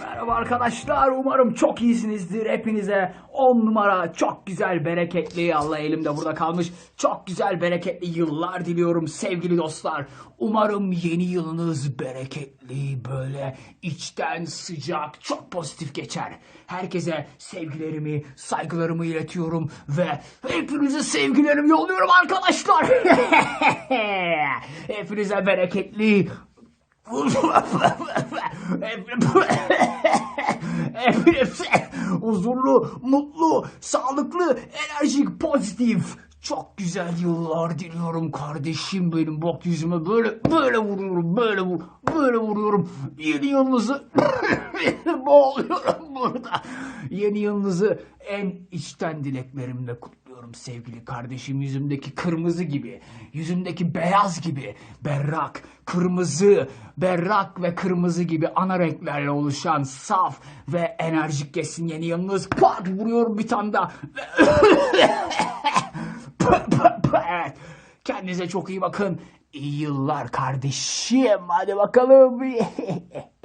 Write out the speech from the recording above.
Merhaba arkadaşlar. Umarım çok iyisinizdir. Hepinize 10 numara çok güzel bereketli Allah elimde burada kalmış. Çok güzel bereketli yıllar diliyorum sevgili dostlar. Umarım yeni yılınız bereketli böyle içten sıcak çok pozitif geçer. Herkese sevgilerimi, saygılarımı iletiyorum ve hepinize sevgilerimi yolluyorum arkadaşlar. Hepinize bereketli huzurlu, mutlu, sağlıklı, enerjik, pozitif, çok güzel yıllar diliyorum kardeşim benim. Bak yüzüme böyle böyle vuruyorum, böyle vur, böyle vuruyorum. Yeni yılınızı boğuluyorum burada. Yeni yılınızı en içten dileklerimle kutluyorum sevgili kardeşim. Yüzümdeki kırmızı gibi, yüzümdeki beyaz gibi, berrak, kırmızı, berrak ve kırmızı gibi ana renklerle oluşan saf ve enerjik geçsin yeni yılınız. Pat vuruyorum bir tane daha. Kendinize çok iyi bakın. İyi yıllar kardeşim. Hadi bakalım.